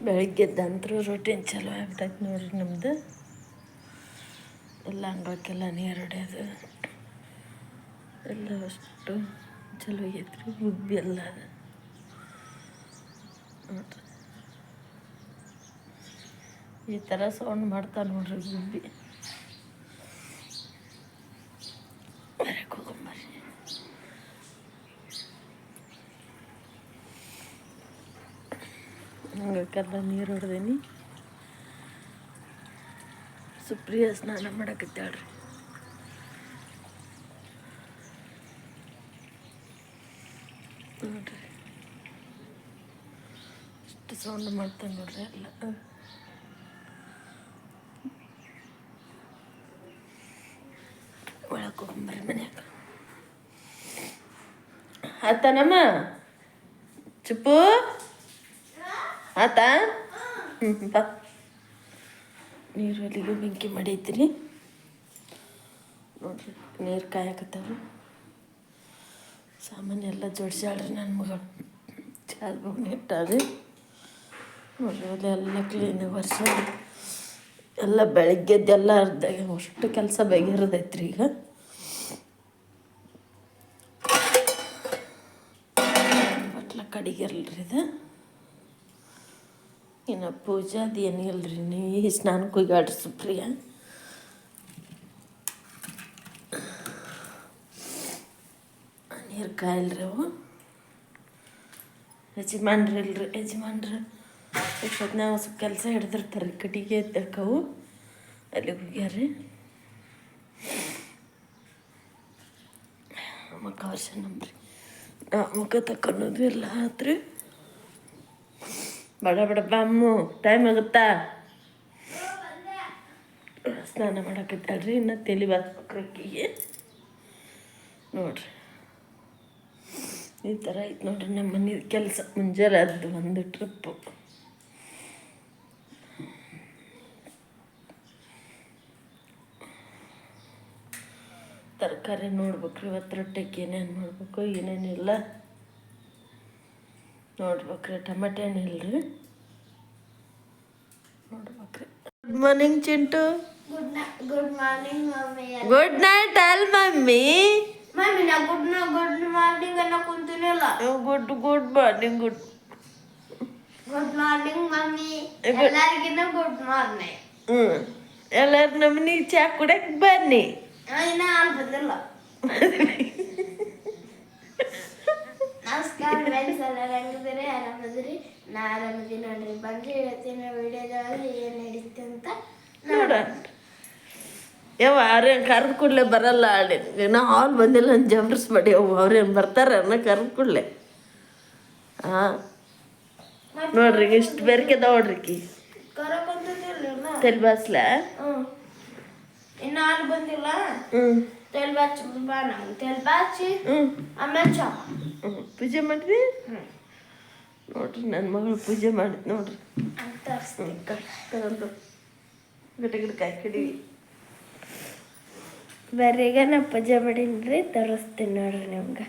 ಬೆಳಿಗ್ಗೆದ್ದಂತರೂ routine ಚಲೋ ಆಗ್ಬಿಟ್ಟೈತೆ ನೋಡ್ರಿ ನಮ್ದು? ಎಲ್ಲ ಅಂಗಳಕ್ಕೆಲ್ಲ ನೀರು ಹೊಡೆಯೋದು. ಎಲ್ಲ ಅಷ್ಟು ಚಲೋ ಆಗೈತ್ರಿ ಗುಬ್ಬಿ ಎಲ್ಲ. ನೋಡ್ರಿ ಈ ಥರ ಸೌಂಡ್ ಮಾಡ್ತಾ ನೋಡ್ರಿ ಗುಬ್ಬಿ ಹೊರಗೆ ಹೋಗೊಂಬರ್ರಿ ಹಂಗಕ್ಕೆಲ್ಲ ನೀರು ಹೊಡೆದೀನಿ ಸುಪ್ರಿಯ ಸ್ನಾನ ಮಾಡಕತ್ತಾಳ್ರಿ ನೋಡ್ರಿ ಎಷ್ಟು ಸೌಂಡ್ ಮಾಡ್ತಾನೆ ನೋಡ್ರಿ ಎಲ್ಲ ಒಳಗೆ ಹೋಗ್ಬರ್ರಿ ಮನ್ಯಾಗ ಆತನಮ್ಮ ಚುಪ್ಪು ಆತಾ? ಹ್ಞೂ ಬಾ ನೀರು ಬೆಂಕಿ ಮಾಡೈತ್ರಿ. ನೋಡ್ರಿ ನೀರು ಕಾಯಕತ್ತವ್ರು. ಸಾಮಾನ್ಯ ಎಲ್ಲ ಜೋಡಿಸ್ಯಾಳ್ರಿ ನನ್ನ ಮಗಳು ಚಾಲ್ ಬೋಗ್ನಿ ಇಟ್ಟಾರಿ ನೋಡ್ರಿ ಎಲ್ಲ ಕ್ಲೀನಾಗಿ ವರ್ಷ ಎಲ್ಲ ಬೆಳಗ್ಗೆದ್ದೆಲ್ಲ ಅರ್ಧ ಅಷ್ಟು ಕೆಲಸ ಬಗೆಹರಿದೈತ್ರಿ ಈಗ. ಬಟ್ಲ ಕಡಿಗೆ ಇರಲ್ರಿ ಇದು. ಇನ್ನು ಪೂಜೆ ಅದು ಏನಿಲ್ರಿ ನೀ ಸ್ನಾನಕ್ಕೆ ಹೋಗ್ಯಾಡ್ರಿ ಸುಪ್ರಿಯ. ನೀರು ಕಾಯಿಲ್ರಿ ಅವು. ಯಜಮಾನ್ರಿ ಇಲ್ರಿ, ಯಜಮಾನ್ರಿ. ಇಪ್ಪತ್ತನೇ ಸ್ವಲ್ಪ ಕೆಲಸ ಹಿಡ್ದಿರ್ತಾರೆ ಕಟ್ಟಿಗೆ ಎದ್ದಕ್ಕವು ಅಲ್ಲಿಗೆ ಹೋಗ್ಯಾರಿ ಮಕ್ಕ ವರ್ಷ ನಂಬ್ರಿ. ನಾ ಮುಖ ತಕ್ಕೊಳೋದು ಇಲ್ಲ ಆತ್ರಿ. ಬಡ ಬಡ ಬಾಮು ಟೈಮ್ ಆಗುತ್ತಾ? ಸ್ನಾನ ಮಾಡಕ್ಕಿದ್ದಾಳ್ರಿ ಇನ್ನು ತಲೆ ಬಾಸ್ಬೇಕ್ರಿ ನೋಡ್ರಿ. ಈ ಥರ ಐತೆ ನೋಡ್ರಿ ನಮ್ಮ ಮನೆ ಕೆಲಸ. ಮುಂಜಾನೆ ಅದು ಒಂದು ಟ್ರಿಪ್ಪು ತರಕಾರಿ ನೋಡ್ಬೇಕ್ರಿ, ಇವತ್ತು ರೊಟ್ಟಿಗೆ ಏನೇನು ಮಾಡ್ಬೇಕು, ಏನೇನಿಲ್ಲ. ನೋಡ್ಬೇಕ್ರಿ ಟಮಾಟೆ ಹಣ್ಣಿಲ್ರಿ ನೋಡ್ಬೇಕ್ರಿ. Good morning Chintu. Good good morning mummy. Good night ಅಲ್ ಮಮ್ಮಿ. ಮಮ್ಮಿ ನಾ ಗುಡ್ ಗುಡ್ ಮಾರ್ನಿಂಗ್ ಅನ್ನ ಕುಂತಿನಿಲ್ಲ. Good good morning good good morning mummy. good- ಎಲ್ಲರಿಗಿನ ಗುಡ್ ಮಾರ್ನಿಂಗ್ ಹ್ಞೂ ಎಲ್ಲರೂ ನಮ್ಮನೆ ಚಾ ಕುಡಕ್ಕೆ ಬನ್ನಿ. ಇನ್ನ ಅಲ್ಲಿ ಬಂದಿಲ್ಲ ನಮಸ್ಕಾರ ಫ್ರೆಂಡ್ಸ್ ಎಲ್ಲರೂ ಹೆಂಗಿದ್ರೆ ಆರಾಮದ್ರಿ ನಾ ಆರಾಮದೀನಿ ನೋಡ್ರಿ. ಬಂದು ಹೇಳ್ತೀನಿ ವಿಡಿಯೋದೊಳಗೆ ಏನು ನಡೀತಿ ಅಂತ. ನೋಡ ಯಾವ ಅವ್ರೇನು ಕರೆದು ಕೂಡಲೇ ಬರಲ್ಲ. ಆಡಿ ನಾ ಹಾಲ್ ಬಂದಿಲ್ಲ ಅಂತ ಜಬರ್ಸ್ಬೇಡಿ. ಅವು ಅವ್ರೇನು ಬರ್ತಾರೆ ಅನ್ನೋ ಕರೆದು ಕೂಡಲೇ. ಹಾಂ ನೋಡ್ರಿ ಇಷ್ಟು ಬೇರ್ಕೆ ನೋಡ್ರಿ ಕಿ ತಲೆ ಬಾಸ್ಲ? ಇನ್ನ ಅಲ್ಲಿ ಬಂದಿಲ್ಲ? ಹ್ಞೂ ತೆಲ್ ಬಾಚಿ ಹ್ಞೂ ಆಮೇಲೆ ಚಾ ಹ್ಞೂ ಪೂಜೆ ಮಾಡ್ರಿ ನೋಡ್ರಿ ನನ್ನ ಮಗಳು ಪೂಜೆ ಮಾಡಿದ್ ನೋಡ್ರಿ ತಗೊಂಡು ಗಿಡ ಗಿಡ ಕಾಯಿ ಕಡಿವಿ ಬರ್ರಿ ಈಗ ನಾ ಪೂಜೆ ಮಾಡೀನಿ ತೋರಿಸ್ತೀನಿ ನೋಡ್ರಿ ನಿಮ್ಗೆ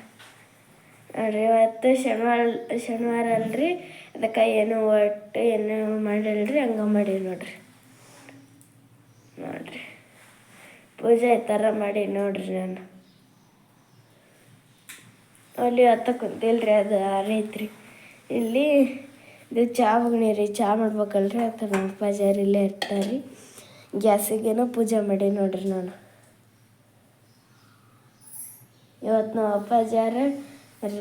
ನೋಡ್ರಿ ಇವತ್ತು ಶನಿವಾರ ಶನಿವಾರ ಅಲ್ರಿ ಅದಕ್ಕೆ ಏನು ಒಟ್ಟು ಏನು ಮಾಡಿಲ್ರಿ ಹಂಗೆ ಮಾಡಿ ನೋಡ್ರಿ ನೋಡ್ರಿ ಪೂಜೆ ಥರ ಮಾಡಿ ನೋಡ್ರಿ ನಾನು. ಅಲ್ಲಿ ಕುಂತಿಲ್ರಿ ಅದು ಆರೈತ್ರಿ. ಇಲ್ಲಿ ಇದು ಚಾ ಬಗ್ನಿ ರೀ, ಚಾ ಮಾಡ್ಬೇಕಲ್ರಿ ಆ ನಮ್ಮ ಪೂಜಾರಿ ಇಲ್ಲೇ ಇರ್ತಾರೆ. ಗ್ಯಾಸಿಗೇನೋ ಪೂಜೆ ಮಾಡಿ ನೋಡ್ರಿ ನಾನು. ಇವತ್ತು ನಾವು ಅಪ್ಪಾಜಾರ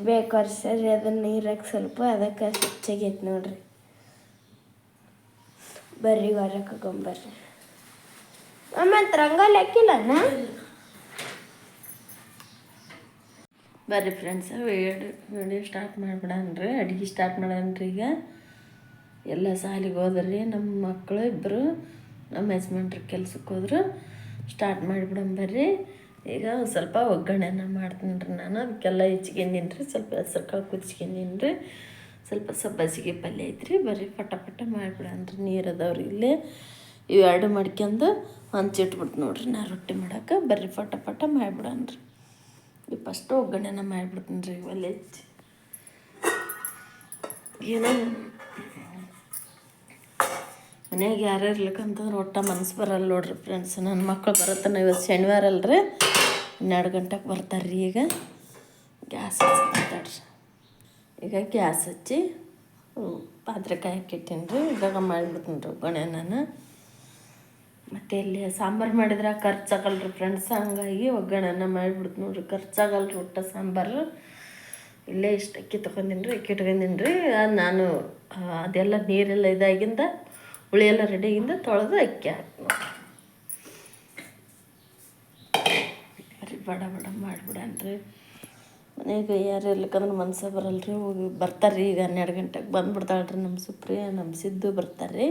ಬೇಕು ವರ್ಷರಿ ಅದನ್ನ ನೀರಾಗಿ ಸ್ವಲ್ಪ ಅದಕ್ಕೆ ಹೆಚ್ಚಾಗೈತೆ ನೋಡ್ರಿ. ಬರ್ರಿ ಹೊರಕ್ಕೆ ಹಾಕೊಂಬರ್ರಿ ಆಮೇಲೆ ರಂಗೋಲಿ ಬರ್ರಿ ಫ್ರೆಂಡ್ಸ್ ವಿಡಿಯೋ ಸ್ಟಾರ್ಟ್ ಮಾಡ್ಬಿಡನ್ರಿ, ಅಡುಗೆ ಸ್ಟಾರ್ಟ್ ಮಾಡನ್ರಿ ಈಗ. ಎಲ್ಲ ಸಾಲಿಗೆ ಹೋದ್ರಿ ನಮ್ಮ ಮಕ್ಕಳು ಇಬ್ಬರು ನಮ್ಮ ಯಜಮಾನ್ರ ಕೆಲ್ಸಕ್ಕೆ ಹೋದ್ರು ಸ್ಟಾರ್ಟ್ ಬರ್ರಿ. ಈಗ ಸ್ವಲ್ಪ ಒಗ್ಗರಣೆನ ಮಾಡ್ತೀನಿ ರೀ ನಾನು, ಅದಕ್ಕೆಲ್ಲ ಹೆಚ್ಕೊಂಡಿನಿ ರೀ ಸ್ವಲ್ಪ ಹೆಸ್ರು ಕಾಳು ಕುಚ್ಕೊಂಡಿನಿ ರೀ ಸ್ವಲ್ಪ ಸಬ್ಬಸಿಗೆ ಪಲ್ಯ ಐತ್ರಿ, ಬರ್ರಿ, ಪಟ ಪಟ ಮಾಡಿಬಿಡನ್ರಿ, ನೀರು ಅದಾವ್ರಿ ಇಲ್ಲೇ. ಇವೆರಡು ಮಾಡ್ಕೊಂಡು ಹಂಚಿಟ್ಬಿಟ್ಟು ನೋಡ್ರಿ, ನಾ ರೊಟ್ಟಿ ಮಾಡಕ್ಕೆ ಬರ್ರಿ ಪಟ ಪಟ ರೀ ಈ ಫಸ್ಟು ಒಗ್ಗರಣೆನ ಮಾಡಿಬಿಡ್ತೀನಿ ರೀ ಒಲೆ ಹಚ್ಚಿ. ಏನೋ ಮನ್ಯಾಗ ಯಾರ್ಯಾರು ಇರ್ಲಿಕ್ಕಂತಂದ್ರೆ ಒಟ್ಟ ಮನಸ್ಸು ಬರಲ್ಲ ನೋಡ್ರಿ ಫ್ರೆಂಡ್ಸ್ ನನ್ನ ಮಕ್ಕಳು ಬರತ್ತಾನ ಇವತ್ತು ಶನಿವಾರ ಅಲ್ರಿ, ಹನ್ನೆರಡು ಗಂಟೆಗೆ ಬರ್ತಾರೆ ರೀ ಈಗ. ಗ್ಯಾಸ್ ಹಚ್ತಾಡ್ರಿ ಈಗ ಗ್ಯಾಸ್ ಹಚ್ಚಿ ಪಾತ್ರೆ ಕಾಯಕ್ಕೆ ಇಟ್ಟೀನಿ ರೀ ಇವಾಗ ಮಾಡಿಬಿಡ್ತೀನಿ ರೀ ಒಗ್ಗರಣೆ ನಾನು ಮತ್ತು ಇಲ್ಲಿ ಸಾಂಬಾರು ಮಾಡಿದ್ರೆ ಖರ್ಚಾಗಲ್ರಿ ಫ್ರೆಂಡ್ಸ್ ಹಂಗಾಗಿ ಒಗ್ಗರಣೆ ಮಾಡಿಬಿಡ್ತು ನೋಡ್ರಿ. ಖರ್ಚಾಗಲ್ರಿ ಒಟ್ಟ ಸಾಂಬಾರು. ಇಲ್ಲೇ ಇಷ್ಟು ಅಕ್ಕಿ ತೊಗೊಂಡಿನಿ ರೀ ಅಕ್ಕಿ ಇಟ್ಕೊಂಡಿನಿ ರೀ ನಾನು ಅದೆಲ್ಲ ನೀರೆಲ್ಲ ಇದಾಗಿಂದ, ಹುಳಿ ಎಲ್ಲ ರೆಡಿಯಾಗಿಂದ ತೊಳೆದು ಅಕ್ಕಿ ಹಾಕಿ ಬಡ ಬಡ ಮಾಡಿಬಿಡನ್ರಿ. ಮನೆಗೆ ಯಾರು ಇರ್ಲಿಕ್ಕಂದ್ರೆ ಮನ್ಸ ಬರಲ್ರಿ. ಹೋಗಿ ಬರ್ತಾರೆ ರೀ ಈಗ ಹನ್ನೆರಡು ಗಂಟೆಗೆ ಬಂದುಬಿಡ್ತಾಳ್ರಿ ನಮ್ಮ ಸುಪ್ರಿಯ, ನಮ್ಮ ಸಿದ್ದು ಬರ್ತಾರೆ ರೀ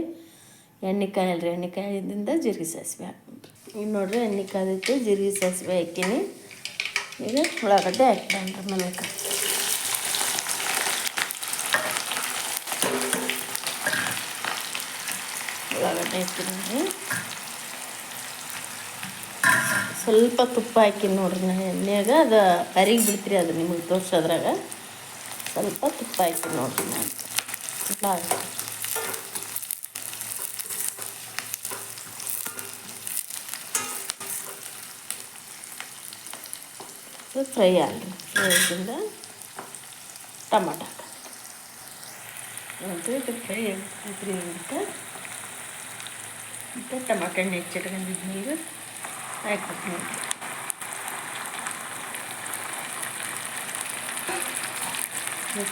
ಎಣ್ಣೆ ಕಾಯಿ ರೀ ಎಣ್ಣೆ ಕಾಯದಿಂದ ಜೀರಿಗೆ ಸಾಸಿವೆ ಹಾಕ್ತೀನಿ ಈಗ ನೋಡ್ರಿ ಎಣ್ಣೆ ಕಾದಿತ್ತು ಜೀರಿಗೆ ಸಾಸಿವೆ ಹಾಕೀನಿ ಈಗ ಉಳ್ಳಾಗಡ್ಡೆ ಹಾಕ್ತಾನ್ರಿ ಮಲಕ ಉಳ್ಳಾಗಡ್ಡೆ ಹಾಕಿನಿ ಸ್ವಲ್ಪ ತುಪ್ಪ ಹಾಕಿನಿ ನೋಡ್ರಿ ನಾ ಎಣ್ಣೆಯಾಗ. ಅದು ಕರಿಗೆ ಬಿಡ್ತೀರಿ ಅದು ನಿಮಗೆ ತೋರಿಸೋದ್ರಾಗ. ಸ್ವಲ್ಪ ತುಪ್ಪ ಹಾಕಿ ನೋಡ್ರಿ ನಾನು. ತುಪ್ಪ ಇದು ಫ್ರೈ ಆಗಲಿ ಫ್ರೈ ಆಗಿಂದ ಟಮಾಟ ಹಾಕಿ. ಇದು ಫ್ರೈ ಆಗ್ತೈತ್ರಿ ಅಂತ ಮತ್ತು ಟಮಾಟ ಹಣ್ಣು ಹೆಚ್ಚಿಟ್ಕೊಂಡಿದ್ದು ನೀರು ಹಾಕಿ ನೋಡಿ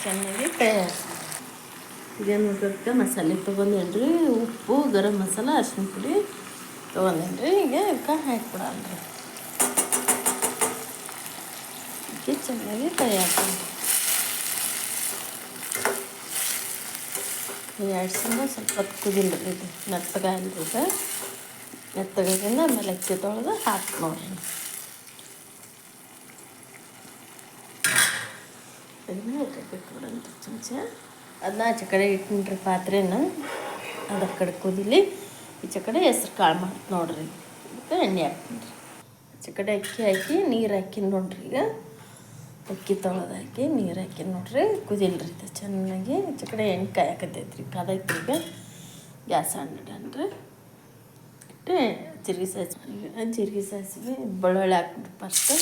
ಚೆನ್ನಾಗಿ ಫ್ರೈ ಆಗ್ತದೆ ಇದೇನು ಮಾಡ್ಬೇಕು ಮಸಾಲೆ ತೊಗೊಂಡೇನ್ರಿ ಉಪ್ಪು, ಗರಂ ಮಸಾಲ, ಅರಿಶಿನ ಪುಡಿ ತೊಗೊಂಡೇನ್ರಿ ಈಗ ಇದಕ್ಕೆ ಹಾಕ್ಬಿಡಲ್ರಿ ಇದಕ್ಕೆ ಚೆನ್ನಾಗಿ ಫ್ರೈ ಆಗ್ತದೆ ಎಡ್ಸಿಂದ ಸ್ವಲ್ಪ ಹೊತ್ತು ಕುದಿಲ್ಲ ರೀ ಇದು ಮೆತ್ತಗಾಗಲ್ರಿ ಇದು ಮೆತ್ತಗಾಗಿಂದ ಆಮೇಲೆ ಅಕ್ಕಿ ತೊಳೆದು ಹಾಕಿ ನೋಡ್ರಿ ಅದನ್ನ ಬಿಟ್ಬಿಡಂತ ಅದನ್ನ ಆಚೆ ಕಡೆ ಇಟ್ಕೊಂಡ್ರಿ ಪಾತ್ರೆನ ಅದು ಆ ಕಡೆ ಕುದಿಲಿ ಈಚೆ ಕಡೆ ಹೆಸ್ರು ಕಾಳು ಮಾಡಿ ನೋಡ್ರಿ ಅದಕ್ಕೆ ಎಣ್ಣೆ ಹಾಕ್ತೀನಿ ಆಚೆ ಕಡೆ ಅಕ್ಕಿ ಹಾಕಿ ನೀರು ಹಾಕಿ ನೋಡ್ರಿ ಈಗ ಅಕ್ಕಿ ತೊಳೆದಾಕಿ ನೀರು ಹಾಕಿ ನೋಡ್ರಿ ಕುದಿಲ್ರಿ ಇದು ಚೆನ್ನಾಗಿ. ಈಚೆ ಕಡೆ ಎಣ್ಣೆ ರೀ ಕಾದೈತಿ ಈಗ ಗ್ಯಾಸ್ ಹಣ್ಣಿಡನ್ರಿ ಇಟ್ಟು ಜೀರಿಗೆ ಸಾಸಿವೆ ಜೀರಿಗೆ ಸಾಸಿವೆ ಬೆಳ್ಳುಳ್ಳಿ ಹಾಕ್ಬಿಟ್ಟು ಫಸ್ಟ್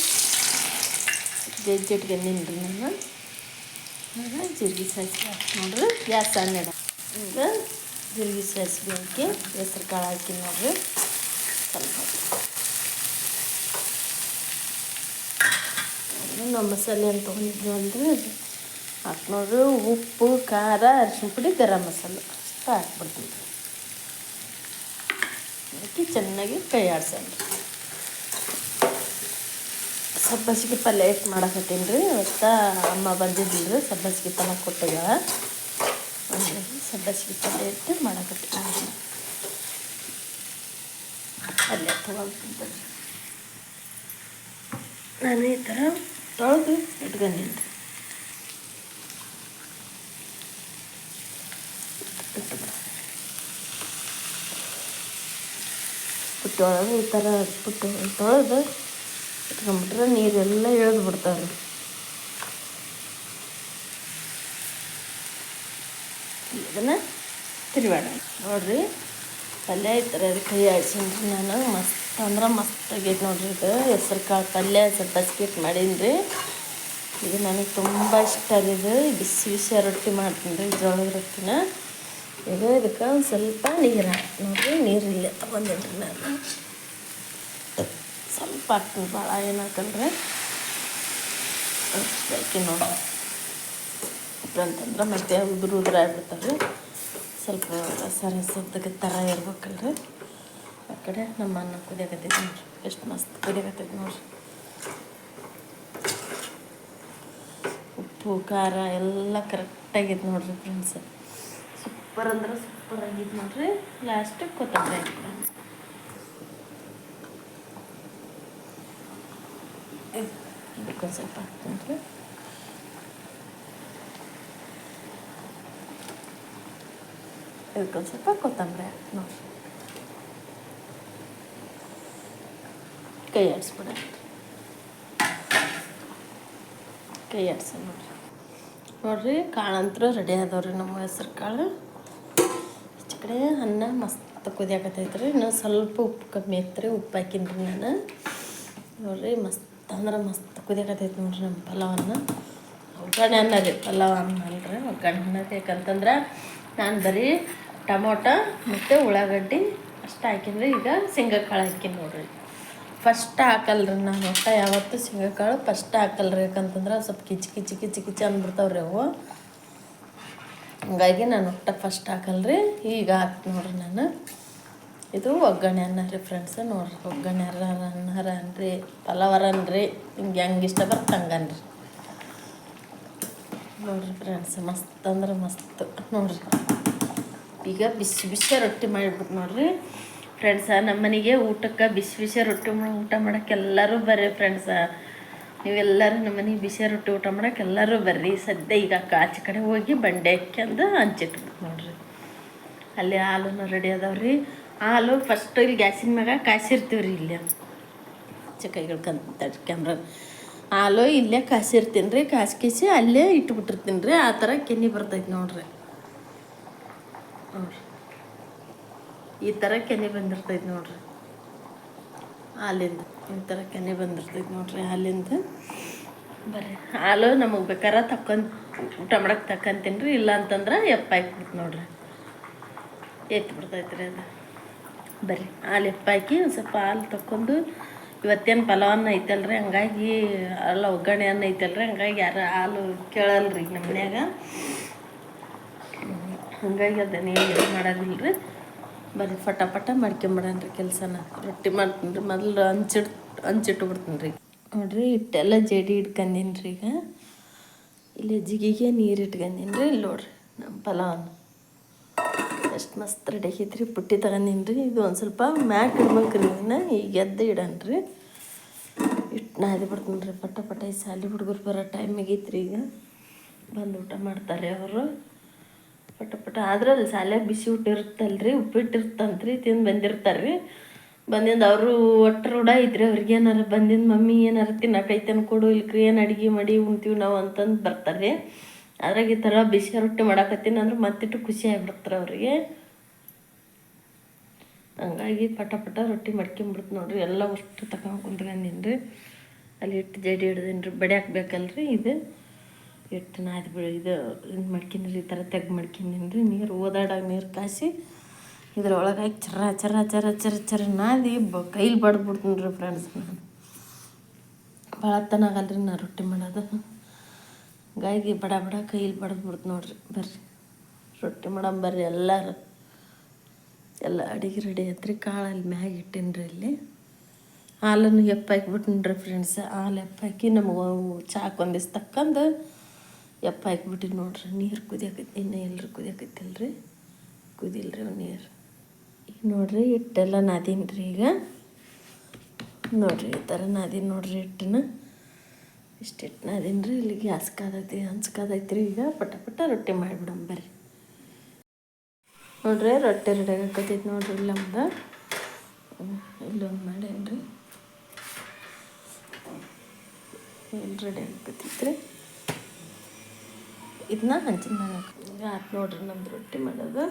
ಜಜ್ಜಿಟ್ಗೆ ನಿನ್ರಿ ನಾನು. ಈಗ ಜೀರಿಗೆ ಸಾಸಿವೆ ಹಾಕಿ ನೋಡ್ರಿ. ಗ್ಯಾಸ್ ಹನ್ನೆರಡು ಈಗ ಜೀರಿಗೆ ಸಾಸಿವೆ ಹಾಕಿ, ಹೆಸ್ರು ಕಾಳು ಹಾಕಿ ನೋಡ್ರಿ. ಸ್ವಲ್ಪ ಆಮೇಲೆ ನಾವು ಮಸಾಲೆ ಅಂತ ತೊಗೊಂಡಿದ್ವಿ ಅಂದ್ರೆ ಹಾಕ್ನೋರು ಉಪ್ಪು, ಖಾರ ಅರಿಶಿನ ಪುಡಿ, ಗರಂ ಮಸಾಲೆ. ಅಷ್ಟು ಹಾಕ್ಬಿಡ್ತೀನಿ. ಹಾಕಿ ಚೆನ್ನಾಗಿ ಕೈ ಆಡ್ಸೋಣ ಸಬ್ಬಸಿಗೆ ಪಲ್ಯ ಎಷ್ಟು ಮಾಡಕತ್ತೀನಿ ರೀ? ಅವತ್ತ ಅಮ್ಮ ಬಂದಿದ್ದಿಲ್ಲ ರೀ ಸಬ್ಬಸಿಗೆ ಪಲ್ಯ ಕೊಟ್ಟಾಗ ಸಬ್ಬಸಿಗೆ ಪಲ್ಯ ಇಟ್ಟು ಮಾಡಕತ್ತೀನಿ. ಪಲ್ಯ ತೊಗೊಳ್ತಿದ್ದೆ ನಾನು ಈ ಥರ ತೊಳೆದು ಇಟ್ಕೊಂಡಿನಿ ರೀ ಪುಟ್ಟಿ ಒಳಗೆ ಈ ಥರ ಪುಟ್ಟು ತೊಳೆದು ಇಟ್ಕೊಂಡ್ಬಿಟ್ರೆ ನೀರೆಲ್ಲ ಇಳಿದು ಬಿಡ್ತಾವೆ ಇದನ್ನು ತಿರುವಾಡ ನೋಡ್ರಿ ಪಲ್ಯ ಈ ಥರ ಕೈ ಆಡ್ಸೀನಿ ನಾನು ಮಸ್ತ್ ಅಂದ್ರೆ ಮಸ್ತ್ ಆಗೈತೆ ನೋಡ್ರಿ ಇದು. ಹೆಸ್ರು ಕಾಳು ಪಲ್ಯ ಸ್ವಲ್ಪ ಸ್ಕಿಟ್ ಮಾಡೀನಿ ಇದು ನನಗೆ ತುಂಬ ಇಷ್ಟ ಇದು. ಬಿಸಿ ಬಿಸಿ ರೊಟ್ಟಿ ಮಾಡ್ತೀನಿ ರೀ ಜೋಳದ ರೊಟ್ಟಿನ. ಈಗ ಇದಕ್ಕೆ ಒಂದು ಸ್ವಲ್ಪ ನೀರು. ನೋಡ್ರಿ ನೀರು ಇಲ್ಲೇ ತೊಗೊಂಡೇನಿ ನಾನು. ಸ್ವಲ್ಪ ಹಾಕ್ತೀನಿ ಭಾಳ ಏನು ಅಷ್ಟು ಹಾಕಿ ಅಂತಂದ್ರೆ ಮತ್ತೆ ಉದುರು ಉದುರಾಗ್ಬಿಡ್ತಾರೆ ಸ್ವಲ್ಪ ರಸ ರಸದ ಥರ ಇರ್ಬೇಕಲ್ರಿ. ಆ ಕಡೆ ನಮ್ಮ ಅನ್ನ ಕುದಿಯಾಕತ್ತೈತಿ ನೋಡ್ರಿ ಎಷ್ಟು ಮಸ್ತ್ ಕುದಿಯಾಕತ್ತೈತಿ ನೋಡ್ರಿ ಉಪ್ಪು ಖಾರ ಎಲ್ಲ ಕರೆಕ್ಟಾಗೈತೆ ನೋಡ್ರಿ ಫ್ರೆಂಡ್ಸ್ ಸೂಪರ್ ಅಂದ್ರೆ ಸೂಪರ್ ಆಗೈತೆ ನೋಡ್ರಿ ಲಾಸ್ಟಿಗೆ ಕೊತ್ತಂಬರಿ ಇದಕ್ಕೊಂದು ಸ್ವಲ್ಪ ಹಾಕ್ತೀನಿ ಇದಕ್ಕೊಂದು ಸ್ವಲ್ಪ ಕೊತ್ತಂಬರಿ ಹಾಕಿ ನೋಡಿರಿ ಕೈ ಆಡಿಸ್ಬಿಡ ಕೈ ಆಡ್ಸ ನೋಡ್ರಿ ನೋಡ್ರಿ ಕಾಳಂತರೂ ರೆಡಿ ಆದವ್ರಿ ನಮ್ಮ ಹೆಸ್ರು ಕಾಳು. ಆಚೆ ಕಡೆ ಅನ್ನ ಮಸ್ತ್ ಕುದಿಯಾಕತ್ತೈತೆ ರೀ ಇನ್ನೂ ಸ್ವಲ್ಪ ಉಪ್ಪು ಕಮ್ಮಿ ಐತ್ರಿ, ಉಪ್ಪು ಹಾಕಿನ್ರಿ ನಾನು. ನೋಡ್ರಿ, ಮಸ್ತ್ ಅಂದ್ರೆ ಮಸ್ತ್ ಕುದಿಯಾಕತ್ತೈತೆ ನೋಡ್ರಿ ನಮ್ಮ ಪಲಾವನ್ನ ಒಗ್ಗರಣೆ ಅನ್ನ ರೀ, ಪಲಾವ್ ಅನ್ನ ಅಲ್ರಿ, ಒಗ್ಗರಣೆ ಅನ್ನ ಯಾಕಂತಂದ್ರೆ ನಾನು ಬರೀ ಟೊಮೊಟೊ ಮತ್ತು ಉಳ್ಳಾಗಡ್ಡಿ ಅಷ್ಟು ಹಾಕಿನ್ರಿ. ಈಗ ಶೇಂಗಾಕಾಳು ಹಾಕಿನಿ ನೋಡ್ರಿ. ಫಸ್ಟ್ ಹಾಕಲ್ರಿ ನಾನು ಒಟ್ಟು ಯಾವತ್ತೂ ಶೇಂಗಾಕಾಳು ಫಸ್ಟ್ ಹಾಕಲ್ರಿ, ಯಾಕಂತಂದ್ರೆ ಸ್ವಲ್ಪ ಕಿಚ್ ಕಿಚಿ ಕಿಚಿ ಕಿಚಿ ಅಂದ್ಬಿಡ್ತಾವ್ರಿ ಅವು. ಹಂಗಾಗಿ ನಾನು ಒಟ್ಟ ಫಸ್ಟ್ ಹಾಕಲ್ರಿ. ಈಗ ಹಾಕಿ ನೋಡ್ರಿ ನಾನು. ಇದು ಒಗ್ಗರಣೆ ಅನ್ನ ರೀ ಫ್ರೆಂಡ್ಸ್ ನೋಡ್ರಿ ಒಗ್ಗರಣೆ ಅರ ಅನ್ನರ ಅನ್ರಿ ಪಲಾವರ ಅನ್ರಿ. ಹಿಂಗೆ ಹೆಂಗೆ ಇಷ್ಟ ಬರುತ್ತೆ ಹಂಗನ್ರಿ ನೋಡ್ರಿ ಫ್ರೆಂಡ್ಸ್ ಮಸ್ತ್ ಅಂದ್ರೆ ಮಸ್ತ್. ನೋಡ್ರಿ. ಈಗ ಬಿಸಿ ಬಿಸಿ ರೊಟ್ಟಿ ಮಾಡಿಬಿಟ್ಟು ನೋಡ್ರಿ. ಫ್ರೆಂಡ್ಸ ನಮ್ಮ ಮನೆಗೆ ಊಟಕ್ಕೆ ಬಿಸಿ ಬಿಸಿ ರೊಟ್ಟಿ ಊಟ ಮಾಡಕ್ಕೆ ಎಲ್ಲರೂ ಬರ್ರಿ ಫ್ರೆಂಡ್ಸ ನೀವೆಲ್ಲರೂ ನಮ್ಮ ಮನೆಗೆ ಬಿಸಿ ರೊಟ್ಟಿ ಊಟ ಮಾಡಕ್ಕೆ ಎಲ್ಲರೂ ಬರ್ರಿ. ಸದ್ಯ ಈಗ ಆಚೆ ಕಡೆ ಹೋಗಿ ಬಂಡೆ ಹಾಕ್ಯಂದು ಹಂಚಿಟ್ಬಿಟ್ಟು ನೋಡ್ರಿ. ಅಲ್ಲಿ ಹಾಲು ರೆಡಿ ಅದಾವ್ರಿ. ಹಾಲು ಫಸ್ಟ್ ಇಲ್ಲಿ ಗ್ಯಾಸಿನ ಮ್ಯಾಗ ಕಾಸಿರ್ತೀವಿ ರೀ ಇಲ್ಲಿ ಆಚೆ ಕ್ಯಾಮ್ರ ಹಾಲು ಇಲ್ಲೇ ಕಾಯಿಸಿರ್ತೀನಿ ರೀ ಕಾಸ್ಕಿಸಿ ಅಲ್ಲೇ ಇಟ್ಬಿಟ್ಟಿರ್ತೀನಿ ರೀ ಆ ಥರ ಕೆನ್ನಿ ಬರ್ತೈತೆ ನೋಡ್ರಿ. ನೋಡ್ರಿ. ಈ ಥರ ಕೆನೆ ಬಂದಿರ್ತೈತೆ ನೋಡ್ರಿ. ಹಾಲಿಂದ ಈ ಥರ ಕೆನೆ ಬಂದಿರ್ತೈತೆ ನೋಡ್ರಿ ಹಾಲಿಂದ ಬರ್ರಿ. ಹಾಲು ನಮಗೆ ಬೇಕಾರ ತಕ್ಕೊಂತ ಊಟ ಮಾಡಕ್ಕೆ ತಕ್ಕಂತೀನಿ ರೀ ಇಲ್ಲ ಅಂತಂದ್ರೆ ಎಪ್ಪ ಹಾಕ್ಬಿಡ್ತು ನೋಡ್ರಿ. ಎತ್ತು ಬಿಡ್ತೈತೆ ರೀ ಅದು. ಬರ್ರಿ. ಹಾಲು ಎಪ್ಪ ಹಾಕಿ ಒಂದು ಸ್ವಲ್ಪ ಹಾಲು ತಕ್ಕೊಂಡು ಇವತ್ತೇನು ಪಲಾವನ್ನ ಐತಲ್ರಿ? ಹಂಗಾಗಿ ಅಲ್ಲ ಒಗ್ಗರಣೆ ಅನ್ನ ಐತಲ್ರಿ? ಹಂಗಾಗಿ ಯಾರು ಹಾಲು ಕೇಳಲ್ರಿ ನಮ್ಮ ಮನ್ಯಾಗ. ಹಂಗಾಗಿ ಅದನ್ನೇನು ಮಾಡೋದಿಲ್ಲ ರೀ ಬರೀ ಪಟ ಪಟ ಮಾಡ್ಕೊಂಬಿಡನ್ರಿ ಕೆಲಸನ. ರೊಟ್ಟಿ ಮಾಡ್ತೀನಿ ರೀ ಮೊದಲು ಹಂಚಿಟ್ ಬಿಡ್ತೀನಿ ರೀ ನೋಡಿರಿ ಹಿಟ್ಟೆಲ್ಲ ಜಡಿ ಇಟ್ಕಂದಿನಿ ರೀ ಈಗ. ಇಲ್ಲಿ ಜಿಗಿಗೆ ನೀರು ಇಟ್ಕಂದಿನಿ ರೀ ಇಲ್ಲಿ ನೋಡ್ರಿ ನಮ್ಮ ಪಲಾವನ್ನ ಎಷ್ಟು ಮಸ್ತ್ ರೆಡಿ ಆಗೈತ್ರಿ. ಪುಟ್ಟಿ ತಗೊಂಡೀನಿ ರೀ ಇದು ಒಂದು ಸ್ವಲ್ಪ ಮ್ಯಾಕ್ ಇಡ್ಬೇಕು ರೀ ಇದನ್ನ ಈಗ ಎದ್ದು ಇಡನ್ರಿ. ಇಟ್ಟು ನಾದಿ ಬಿಡ್ತೀನಿ ರೀ ಪಟ ಪಟ ಈ ಸಾಲಿ ಹುಡುಗರು ಬರೋ ಟೈಮ್ ಆಗೈತ್ರಿ ಈಗ. ಬಂದು ಊಟ ಮಾಡ್ತಾರೆ ಅವರು. ಪಟ ಪಟ ಆದ್ರೆ ಅಲ್ಲಿ ಶಾಲ್ಯಾಗ ಬಿಸಿ ಊಟ ಇರುತ್ತಲ್ರಿ, ಉಪ್ಪಿಟ್ಟು ಇರ್ತಂತ್ರಿ, ತಿಂದು ಬಂದಿರ್ತಾರೆ ರೀ ಬಂದಿಂದ ಅವರು ಒಟ್ಟು ರೂಢ ಐತ್ರಿ, ಅವ್ರಿಗೆ ಏನಾರ ಬಂದಿನ ಮಮ್ಮಿ ಏನಾರ ತಿನ್ನಕೈತೇನು ಕೊಡು, ಇಲ್ಕ್ರಿ ಏನು ಅಡುಗೆ ಮಾಡಿ ಉಣ್ತೀವಿ ನಾವು ಅಂತಂದು ಬರ್ತಾರೆ ಅದ್ರಾಗ ಈ ಥರ ಬಿಸಿ ರೊಟ್ಟಿ ಮಾಡಾಕತ್ತೀನಿ ಅಂದ್ರೆ ಮತ್ತಿಟ್ಟು ಖುಷಿ ಆಗ್ಬಿಡ್ತಾರೆ ಅವರಿಗೆ. ಹಂಗಾಗಿ ಪಟ ಪಟ ರೊಟ್ಟಿ ಮಡ್ಕೊಂಬಿಡ್ತು ನೋಡ್ರಿ, ಎಲ್ಲ ಅಷ್ಟು ತಗೊಂಡು ಕುಂತ್ಕೊಂಡೀನಿ ರೀ ಅಲ್ಲಿ ಇಟ್ಟು ಜಡಿ ಹಿಡ್ದೀನಿ ರೀ ಬಡಿ ಹಾಕ್ಬೇಕಲ್ರಿ ಇದು. ಇಟ್ಟು ನಾದಿ ಬಿಡಿ, ಇದು ಇದು ಮಾಡ್ಕೊಂಡ್ರಿ ಈ ಥರ ತೆಗ್ದು ಮಾಡ್ಕೊಂಡೀನಿ ರೀ ನೀರು ಓದಾಡಾಗ ನೀರು ಕಾಸಿ ಇದ್ರೊಳಗೆ ಹಾಕಿ ಚರ ಚರ ಚರ ಚರ ಚರ ನಾದಿ ಬ, ಕೈಲಿ ಬಡ್ದು ರೀ ಫ್ರೆಂಡ್ಸ್ ನಾನು ಭಾಳ ತನಾಗಲ್ರಿ ನಾ ರೊಟ್ಟಿ ಮಾಡೋದು. ಗಾಯಿಗೆ ಬಡ ಬಡ ಕೈಲಿ ಬಡ್ದು ಬಿಡ್ತು ನೋಡ್ರಿ, ಬರ್ರಿ. ರೊಟ್ಟಿ ಮಾಡಮ್ ಬರ್ರಿ ಎಲ್ಲರೂ. ಎಲ್ಲ ಅಡಿಗೆ ರೆಡಿ ಐತ್ರಿ ಕಾಳು ಅಲ್ಲಿ ಮ್ಯಾಗ ಇಟ್ಟೀನಿ ರೀ ಇಲ್ಲಿ. ಹಾಲನ್ನು ಎಪ್ಪಾಕಿ ಹಾಕ್ಬಿಟ್ಟಿನಿ ರೀ ಫ್ರೆಂಡ್ಸ್ ಹಾಲು ಎಪ್ಪಾಕಿ ನಮಗೆ ಚಾಕ್ ಒಂದಿಷ್ಟು ತಕ್ಕಂದು ಎಪ್ಪ ಹಾಕ್ಬಿಟ್ಟಿನಿ ನೋಡ್ರಿ, ನೀರು ಕುದಿಯಾಕೈತಿ, ಇನ್ನೂ ಎಲ್ಲರೂ ಕುದಿಯಾಕೈತಿಲ್ಲ ರೀ ಅವು ನೀರು. ಈಗ ನೋಡ್ರಿ ಹಿಟ್ಟೆಲ್ಲ ನಾದೀನಿ ರೀ ಈಗ. ನೋಡ್ರಿ ಈ ಥರ ನಾದೀನಿ ನೋಡ್ರಿ ಹಿಟ್ಟನ್ನ. ಇಷ್ಟು ಹಿಟ್ಟು ನಾದೀನಿ ರೀ ಇಲ್ಲಿ ಹಸ್ಕಾದೈತಿ ರೀ ಈಗ. ಪಟ ಪಟ ರೊಟ್ಟಿ ಮಾಡಿಬಿಡಮ್ ಬರ್ರಿ. ನೋಡ್ರಿ ರೊಟ್ಟಿ ರೆಡಿ ಆಗತ್ತೈತಿ ನೋಡ್ರಿ ಇಲ್ಲ ನಮ್ದು. ಇಲ್ಲೊಂದು ಮಾಡೇನ್ರಿ ರೀ ಇಲ್ಲಿ ರೆಡಿ ಆಗತ್ತೈತ್ರಿ ಇದನ್ನ ಹಂಚಿನ ಈಗ ಆತು ನೋಡ್ರಿ ನಮ್ದು ರೊಟ್ಟಿ ಮಾಡೋದು.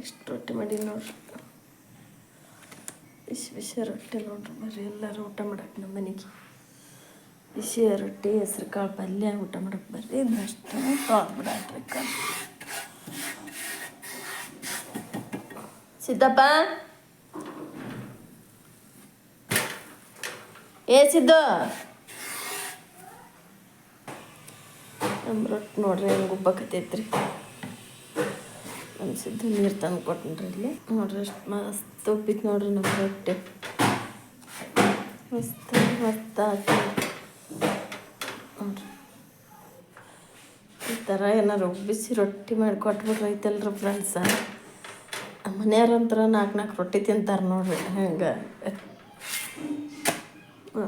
ಎಷ್ಟು ರೊಟ್ಟಿ ಮಾಡೀನಿ ನೋಡ್ರಿ. ಬಿಸಿ ಬಿಸಿ ರೊಟ್ಟಿ ನೋಡ್ರಿ ಬರ್ರಿ ಎಲ್ಲರೂ ಊಟ ಮಾಡಕ್ಕೆ ನಮ್ಮ ಮನೆಗೆ. ಬಿಸಿ ರೊಟ್ಟಿ, ಹೆಸ್ರು ಕಾಳು, ಪಲ್ಯ ಊಟ ಮಾಡಕ್ಕೆ ಬರ್ರಿ. ಇದನ್ನಷ್ಟು ತೊಳ್ಬಿಡಾಟ್ರಿ ಕಾಳು ಸಿದ್ದಪ್ಪ? ಏ ಸಿದ್ದು? ನಮ್ಮ ರೊಟ್ಟಿ ನೋಡ್ರಿ, ಹೆಂಗೆ ಉಬ್ಬಕತ್ತೈತ್ರಿ. ನಮ್ಮ ನೀರು ತಂದು ಕೊಟ್ಟನ್ರಿ ಇಲ್ಲಿ. ನೋಡ್ರಿ ಅಷ್ಟು ಮಸ್ತ್ ಉಬ್ಬಿತ್ತು ನೋಡ್ರಿ ನಮ್ಮ ರೊಟ್ಟಿ. ಮಸ್ತ್ ಮಸ್ತ್ ಈ ಥರ ಏನಾರು ಉಬ್ಬಿಸಿ ರೊಟ್ಟಿ ಮಾಡಿ ಕೊಟ್ಬಿಟ್ರೆ ಐತಲ್ರಿ ಫ್ರೆಂಡ್ಸ ಮನೆಯವ್ರಂತ್ರ ನಾಲ್ಕು ನಾಲ್ಕು ರೊಟ್ಟಿ ತಿಂತಾರೆ ನೋಡ್ರಿ, ಹಂಗೆ ಹ್ಞೂ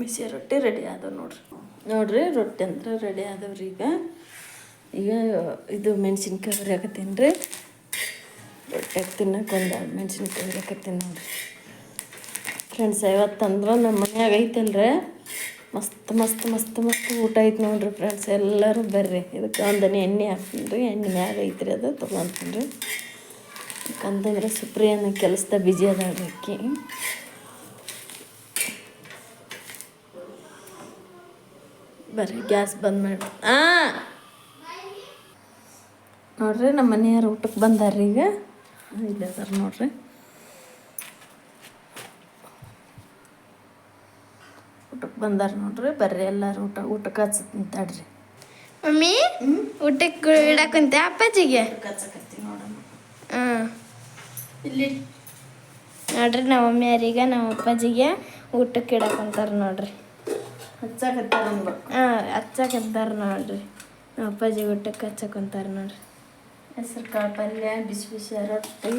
ಬಿಸಿ ರೊಟ್ಟಿ ರೆಡಿ ಆದವು ನೋಡ್ರಿ. ನೋಡ್ರಿ ರೊಟ್ಟಿ ಅಂದ್ರೆ ರೆಡಿ ಆದವ್ರಿ ಈಗ. ಈಗ ಇದು ಮೆಣಸಿನ್ಕಾಯಿ ಹುರಿಯಾಕತ್ತೀನಿ ರೀ. ರೊಟ್ಟಿ ತಿನ್ನಕ್ಕೆ ಒಂದು ಮೆಣಸಿನ್ಕಾಯಿ ಹುರಿಯಾಕತ್ತೀನಿ ನೋಡ್ರಿ. ಫ್ರೆಂಡ್ಸ್ ಇವತ್ತಂದ್ರೆ ನಮ್ಮ ಮನ್ಯಾಗ ಐತಲ್ರಿ ಮಸ್ತ್ ಮಸ್ತ್ ಮಸ್ತ್ ಮಸ್ತ್ ಊಟ ಐತೆ ನೋಡ್ರಿ ಫ್ರೆಂಡ್ಸ್ ಎಲ್ಲರೂ ಬರ್ರಿ. ಇದಕ್ಕೆ ಒಂದನೇ ಎಣ್ಣೆ ಹಾಕ್ತೀನಿ ರೀ. ಎಣ್ಣೆ ಮ್ಯಾಗ ಐತ್ರಿ ಅದು, ತೊಗೊಂತೀನಿ ರೀ. ಯಾಕಂತಂದ್ರೆ ಸುಪ್ರಿಯನ ಕೆಲಸದ ಬಿಜಿ ಅಕ್ಕಿ ಬರ್ರಿ ಗ್ಯಾಸ್ ಬಂದ್ ಮಾಡಿ. ಆ. ನೋಡ್ರಿ ನಮ್ಮ ಮನೆಯವ್ರು ಊಟಕ್ಕೆ ಬಂದಾರ್ರಿ ಈಗ. ಇಲ್ಲ ಸರ್ ನೋಡ್ರಿ. ಊಟಕ್ಕೆ ಬಂದಾರ ನೋಡ್ರಿ ಬರ್ರಿ ಎಲ್ಲರೂ ಊಟ ಊಟಕ್ಕೆ ಹಚ್ಚ ನಿಂತಾಡ್ರಿ. ಮಮ್ಮಿ ಊಟಕ್ಕೆ ಇಡಕ್ಕಂತೆ ಅಪ್ಪಾಜಿಗೆ? ಹಾಂ. ಇಲ್ಲಿ ನೋಡ್ರಿ ನಮ್ಮ ಮಮ್ಮಿಯರಿಗೆ ನಮ್ಮ ಅಪ್ಪಾಜಿಗೆ ಊಟಕ್ಕೆ ಇಡಕ್ಕಂತಾರೆ ನೋಡ್ರಿ. ಹಾಂ ಹಚ್ಚಕಂತಾರ ನೋಡ್ರಿ. ನಮ್ಮ ಅಪ್ಪಾಜಿ ಊಟಕ್ಕೆ ಹಚ್ಚಕೊಂತಾರ ನೋಡ್ರಿ. ಹೆಸರು ಕಾಳು ಪಲ್ಯ ಬಿಸಿ ಬಿಸಿ ರೊಟ್ಟಿ.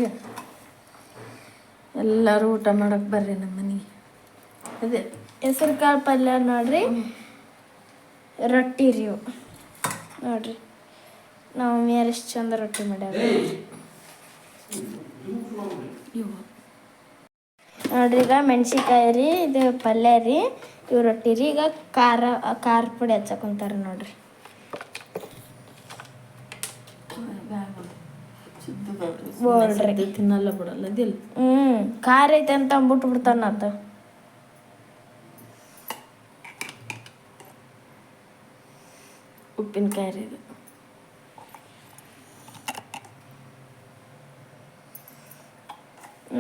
ಎಲ್ಲರೂ ಊಟ ಮಾಡಕ್ಕೆ ಬರ್ರಿ ನಮ್ಮ ಮನೆಗೆ. ಅದೇ ಹೆಸರು ಕಾಳು ಪಲ್ಯ ನೋಡ್ರಿ. ರೊಟ್ಟಿ ರೀ ಇವು. ನೋಡ್ರಿ. ನಮ್ಮ ಮಮ್ಮಿಯರು ಎಷ್ಟು ಚಂದ ರೊಟ್ಟಿ ಮಾಡ್ಯಾರ. ಇವು ನೋಡ್ರಿ ಈಗ ಮೆಣಸಿನ್ಕಾಯಿ ರೀ ಇದು ಪಲ್ಯ ರೀ ಇವು ರೊಟ್ಟಿ ರೀ ಈಗ ಖಾರ ಖಾರ ಪುಡಿ ಹಚ್ಚಕೊಂತಾರೆ ನೋಡ್ರಿ. ತಿನ್ನಲ್ಲ ಬಿಡಲ್ಲ ಹ್ಞೂ ಖಾರ ಐತೆ ಅಂತ ಅಂದ್ಬಿಟ್ಟು ಬಿಡ್ತಾನ ಆತ ಉಪ್ಪಿನಕಾಯಿ ರೀ ಇದು.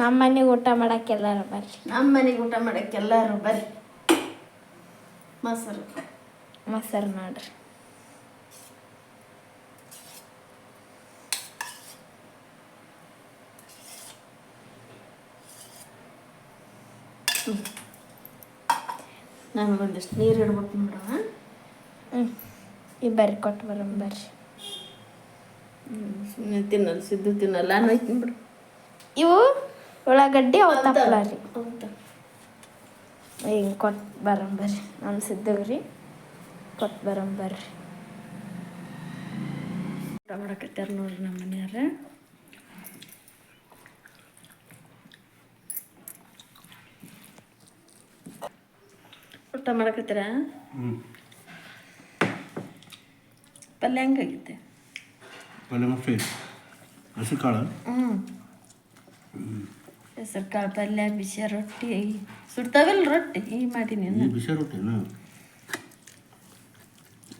ನಮ್ಮ ಮನೆಗೆ ಊಟ ಮಾಡಕ್ಕೆ ಎಲ್ಲರೂ ಬರ್ರಿ. ನಮ್ಮ ಮನೆಗೆ ಊಟ ಮಾಡಕ್ಕೆ ಎಲ್ಲರೂ ಬರ್ರಿ. ಮೊಸರು. ಮೊಸರು ಮಾಡ್ರಿ ನಾನು ಒಂದಿಷ್ಟು ನೀರು ಇಡ್ಬೇಕು ನೋಡೋಣ ಹ್ಞೂ ಈ ಬರ್ರಿ ಕೊಟ್ಟು ಬರೋಣ ಬರ್ರಿ ಸುಮ್ಮನೆ ತಿನ್ನಲ್ಲ ಸಿದ್ದು ತಿನ್ನಲ್ಲ ನಾನು ಹೋಯ್ತೀನಿ ಬಿಡು. ಇವು ಉಳ್ಳಾಗಡ್ಡಿ ಅವು ತಪ್ಪಲ ರೀ ಹಿಂಗೆ ಕೊಟ್ಟು ಬರಂಬರ್ರಿ ಬರ್ರಿ ನಮ್ಮ ರೀ ಕೊಟ್ಟು ಬರಂಬರ್ರಿ ಬರ್ರಿ ಊಟ ಮಾಡಕತ್ತಾರ ನೋಡ್ರಿ ನಮ್ಮ ಮನೆಯವ್ರ ಊಟ ಮಾಡಕತ್ತೀರ ಪಲ್ಯ ಹೆಂಗಾಗೈತೆ? ಪಲ್ಯ ಮಸ್ತ್ ಹಸಿ ಕಾಳು. ಹ್ಞೂ ಹೆಸರು ಕಾಳು ಪಲ್ಯ ಬಿಸಿ ರೊಟ್ಟಿ ಸುಡ್ತಾವಲ್ಲ ರೊಟ್ಟಿ ಈ ಮಾಡೀನಿ ಈ ಬಿಸಿ ರೊಟ್ಟಿನ?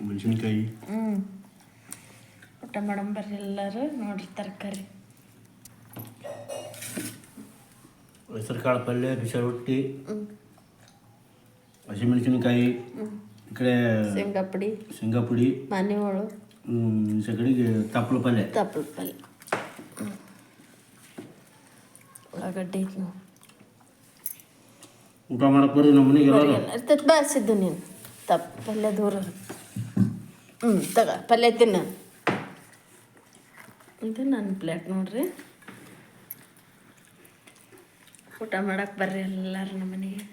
ಮೆಣಸಿನ್ಕಾಯಿ? ಹ್ಞೂ ಊಟ ಮಾಡಂಬರ್ರಿ ಎಲ್ಲರೂ ನೋಡ್ರಿ ತರಕಾರಿ. ಹೆಸರು ಕಾಳು ಪಲ್ಯ ಬಿಸಿ ರೊಟ್ಟಿ ಹ್ಞೂ ಹಸಿ ಮೆಣಸಿನ್ಕಾಯಿ ಈ ಕಡೆ ಶೇಂಗಾ ಪುಡಿ. ಶೇಂಗಾ ಪುಡಿ ಮನೆ ಈ ಕಡೆಗೆ ತಪ್ಪಲು ಪಲ್ಯ. ತಪ್ಪಲ ಪಲ್ಯ ಹ್ಞೂ ಉಳ್ಳಾಗಡ್ಡಿ ಐತಿ ನೋಡಿ. ಊಟ ಮಾಡಕ್ಕೆ ಬರ್ರಿ ನಮ್ಮ ಮನೆಗೆ ಎಲ್ಲರೂ? ಇರ್ತೈತೆ ಬಾಸಿದ್ದು ನೀನು. ತಪ್ಪ ಪಲ್ಯ ದೂರ. ಹ್ಞೂ ತಗ ಪಲ್ಯ ತಿನ್ನ. ಇದು ನನ್ನ ಪ್ಲೇಟ್ ನೋಡ್ರಿ. ಊಟ ಮಾಡಕ್ಕೆ ಬರ್ರಿ ಎಲ್ಲರೂ ನಮ್ಮ ಮನೆಗೆ.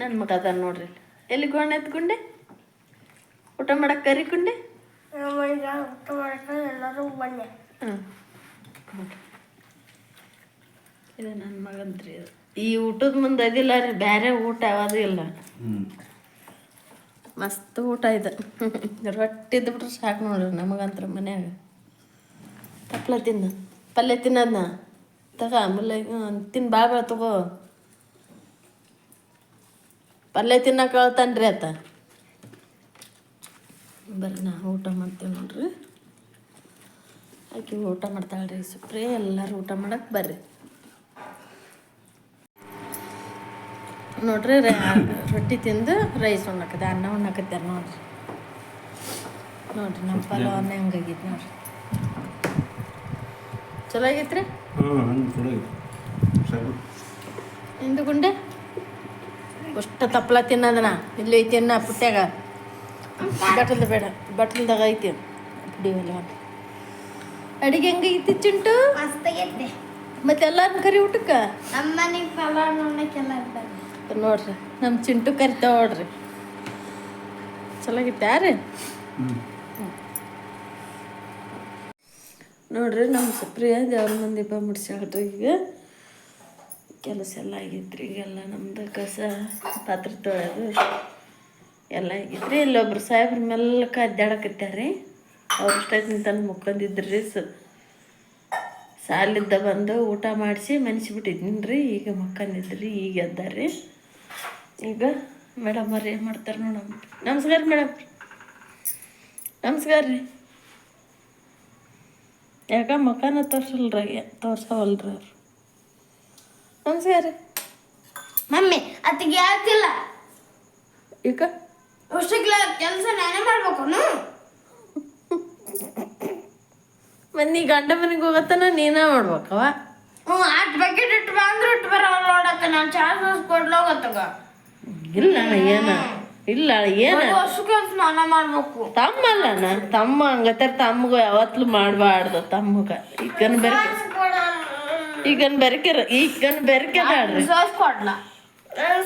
ನನ್ನ ಮಗ ಅದ ನೋಡ್ರಿ. ಎಲ್ಲಿ ಗೋಣ ಎತ್ಕೊಂಡೆ ಊಟ ಮಾಡಕ್ಕೆ ಕರಿಕೊಂಡೆ ಊಟ ಮಾಡಕ್ಕೆ ಎಲ್ಲರೂ ಬನ್ನಿ ಹಾಂ ಇದು ನನ್ನ ಮಗಂತ್ರಿ ಈ ಊಟದ ಮುಂದೆ ಅದಿಲ್ಲ ರೀ ಬೇರೆ ಊಟ ಯಾವುದೂ ಇಲ್ಲ. ಮಸ್ತ್ ಊಟ ಇದೆ. ರೊಟ್ಟಿ ಇದ್ಬಿಟ್ರೆ ಸಾಕು ನೋಡ್ರಿ ನಮಗಂತ್ರ ಮನ್ಯಾಗ. ತಪ್ಪಲ ತಿನ್ನು ಪಲ್ಯ ತಿನ್ನೋದನ್ನ ತಗ ಆಮೇಲೆ ತಿನ್ ಬಾ ಬಾ ತಗೋ. ಪಲ್ಯ ತಿನ್ನಕ್ಕೆ ಹೇಳ್ತಾನ್ರಿ ಆತ. ಬರ್ರಿ ನಾ ಊಟ ಮಾಡ್ತೇವೆ ನೋಡ್ರಿ. ಆಕೆ ಊಟ ಮಾಡ್ತಾಳ್ರಿ ಸುಪ್ರಿ ಎಲ್ಲರೂ ಊಟ ಮಾಡಕ್ಕೆ ಬರ್ರಿ. ನೋಡ್ರಿ ರೊಟ್ಟಿ ತಿಂದು ರೈಸ್ ಉಣ್ಣಕತ್ತೆ ಅನ್ನ ಉಣ್ಣಕತ್ಯಾರ ನೋಡ್ರಿ. ನೋಡ್ರಿ ನಮ್ಮ ಪಲಾವ್ ಅನ್ನ ನೋಡ್ರಿ. ಚಲೋ ಆಗೈತ್ರಿ? ಹಿಂದು ಗುಂಡೆ? ಅಷ್ಟು ತಪ್ಪಲ ತಿನ್ನೋದನ? ಇಲ್ಲಿ ಐತಿ ಅನ್ನ ಪುಟ್ಟ್ಯಾಗ ಬಟ್ಲದ ಬೇಡ ಬಟ್ಲ್ದಾಗ ಐತಿ ಕುಡಿವಲ್ಲ ಅಡಿಗೆ ಹೆಂಗೈತಿ ಚಿಂಟು? ಮಸ್ತಾಗೈತೆ ಮತ್ತೆ ಎಲ್ಲಾರನ್ನ ಕರಿ ಊಟಕ್ಕೆ? ನಮ್ಮ ಮನೆಗೆ ಪಲಾವ್ ಬರ್ರಿ ನೋಡ್ರಿ. ನಮ್ಮ ಚಿಂಟು ಕರಿತಾವ ನೋಡ್ರಿ. ಚಲೋ ರೀ ನೋಡ್ರಿ ನಮ್ಮ ಸುಪ್ರಿಯ ದೇವ್ರ ಮಂದಿ ಬಾ ಮುಡ್ಸ್ಯಾಳ್ರಿ ಈಗ. ಕೆಲಸ ಎಲ್ಲ ಆಗೈತ್ರಿ ಈಗೆಲ್ಲ ನಮ್ದು ಕಸ, ಪಾತ್ರೆ ತೊಳೆದು ಎಲ್ಲ ಆಗಿದ್ರಿ ಇಲ್ಲೊಬ್ರು ಸಾಹೇಬ್ರ ಮೆಲ್ಲಕ ಅಡ್ಡಾಡಕತ್ಯಾರ್ರಿ ಅವ್ರು ತಂದು ತನಕ ಮುಕ್ಕೊಂಡಿದ್ರಿ. ಸ ಸಾಲಿದ್ದ ಬಂದು ಊಟ ಮಾಡಿಸಿ ಮನ್ಸಿಬಿಟ್ಟಿದ್ದೀನಿ ರೀ ಈಗ ಮಕ್ಕಂದಿದ್ರಿ ಈಗ ಎದ್ದಾರ್ರಿ. ಈಗ ಮೇಡಮ್ ಅವ್ರು ಏನು ಮಾಡ್ತಾರೆ ನೋಡಮ್ಮ ನಮಸ್ಕಾರ ಮೇಡಮ್. ನಮಸ್ಕಾರ ರೀ. ಯಾಕ ಮಕಾನ ತೋರ್ಸಲ್ರಿ ತೋರ್ಸವಲ್ರಿ ಅವ್ರು. ನಮಸ್ಕಾರ. ರೀ ಮಮ್ಮಿ ಅತ್ತಿಗೆ ಯಾಕಿಲ್ಲ ಈಗ? ಅಷ್ಟಕ್ಲ ಕೆಲಸ ನಾನೇ ಮಾಡ್ಬೇಕು ಮತ್ತು ನೀ ಗಂಡ ಮನೆಗೆ ಹೋಗತ್ತನ ನೀನೇ ಮಾಡ್ಬೇಕವ ಹ್ಞೂ ಅಟ್ ಬಕೆಟ್ ಇಟ್ಟು ಬಂದ್ರೆ ಇಟ್ಟು ಬರೋ ನೋಡಕ್ಕ ನಾನು ಚಾರ್ಜ್ ಕೊಡ್ಲೋಗತ್ತಗ. ಇಲ್ಲ ಅಣ್ಣ ಏನ ಇಲ್ಲ ಅಣ್ಣ ಏನ ವರ್ಷಕ್ಕೆ ಸ್ನಾನ ಮಾಡ್ಬೇಕು ತಮ್ಮ ಅಲ್ಲಣ್ಣ ತಮ್ಮ ಹಂಗತ್ತಾರ ತಮ್ಮಗ ಯಾವತ್ಲು ಮಾಡಬಾರ್ದು ತಮ್ಮಗ ಈಗನ್ ಬೆರಕೆ ಈಗನ್ ಬೆರಕೆರ ಈಗನ್ ಬೆರಕೆದಾಡ್ರಿ ಸಾಸ್ ಕೊಡ್ಲ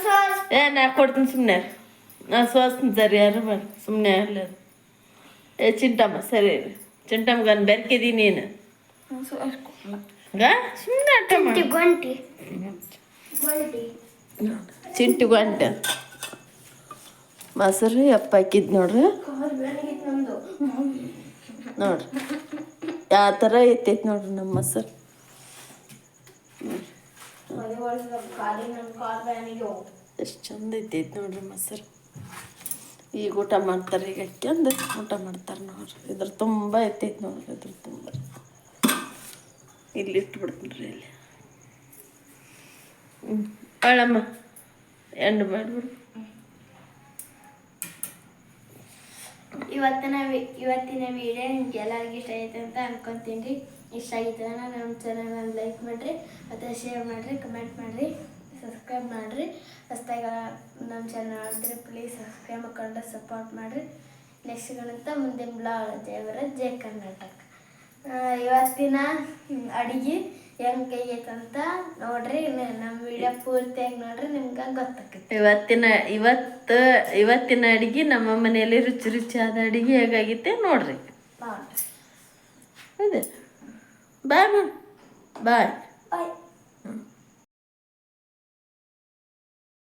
ಸಾಸ್ ಏ ನಾ ಕೊಡ್ತೀನಿ ಸುಮ್ಮನೆ ನಾ ಸೋಸ್ತೀನಿ ಸರಿ ಯಾರು ಮಾಡಿ ಸುಮ್ಮನೆ ಅಲ್ಲ ಏ ಚಿಂಟಮ್ಮ ಸರಿ ಚಿಂಟಮ್ಮಗನ್ ಬೆರ್ಕಿದಿ ನೀನು ಸಾಸ್ ಕೊಡ್ಲ ಗ ಸುಮ್ಮನೆ ಆಟ ಮಾಡಿ ಗಂಟಿ ಗಂಟಿ ಚಿಂಟು ಗಂಟೆ. ಮೊಸರು ಎಪ್ಪ ಹಾಕಿದ್ ನೋಡ್ರಿ. ನೋಡ್ರಿ. ಯಾವ ಥರ ಐತೈತಿ ನೋಡ್ರಿ ನಮ್ಮ ಮೊಸರು. ಎಷ್ಟು ಚಂದ ಐತೈತಿ ನೋಡ್ರಿ ಮೊಸರು. ಈಗ ಊಟ ಮಾಡ್ತಾರೆ, ಈಗ ಅಕ್ಕಂದು ಊಟ ಮಾಡ್ತಾರೆ ನೋಡ್ರಿ. ಇದ್ರ ತುಂಬ ಐತೈತಿ ನೋಡ್ರಿ, ಇದ್ರ ತುಂಬ. ಇಲ್ಲಿ ಇಟ್ಬಿಡ್ತೀನಿ ರೀ ಇಲ್ಲಿ ಹ್ಞೂ ಅಳಮ್ಮ ಎಂಡು ಮಾಡಿಬಿಡು. ಇವತ್ತಿನ ಇವತ್ತಿನ ವಿಡಿಯೋ ನಿಮ್ಗೆ ಎಲ್ಲರಿಗೂ ಇಷ್ಟ ಆಯ್ತು ಅಂತ ಅನ್ಕೊಂತೀನಿ. ಇಷ್ಟ ಆಗಿತ್ತು ಅಂದ್ರೆ ನಮ್ಮ ಚಾನಲ್ ಲೈಕ್ ಮಾಡಿರಿ, ಮತ್ತು ಶೇರ್ ಮಾಡಿರಿ ಕಮೆಂಟ್ ಮಾಡಿರಿ ಸಬ್ಸ್ಕ್ರೈಬ್ ಮಾಡಿರಿ. ಹೊಸ್ದಾಗಿ ನಮ್ಮ ಚಾನಲ್ ಆದ್ರೆ ಪ್ಲೀಸ್ ಸಬ್ಸ್ಕ್ರೈಬ್ ಹಾಕೊಂಡು ಸಪೋರ್ಟ್ ಮಾಡಿರಿ. ನೆಕ್ಸ್ಟ್ ಗಣಂತ ಮುಂದಿನ ಬ್ಲಾಗ್ ದೇವರ, ಜೈ ಕರ್ನಾಟಕ. ಇವತ್ತಿನ ಅಡಿಗೆ ಹೆಂಗೆ ಕೈಗೈತಂತ ನೋಡ್ರಿ ನಮ್ಮ ವಿಡಿಯೋ ಪೂರ್ತಿಯಾಗಿ ನೋಡ್ರಿ ನಿಮ್ಗೆ ಗೊತ್ತಾಕೈತಿ ಇವತ್ತಿನ ಇವತ್ತು ಇವತ್ತಿನ ಅಡಿಗೆ ನಮ್ಮ ಮನೆಯಲ್ಲಿ ರುಚಿ ರುಚಿಯಾದ ಅಡಿಗೆ ಹೇಗಾಗಿತ್ತೆ ನೋಡ್ರಿ. ಬಾಯ್ ಬಾಯ್ ಬಾಯ್. ಬಾಯ್.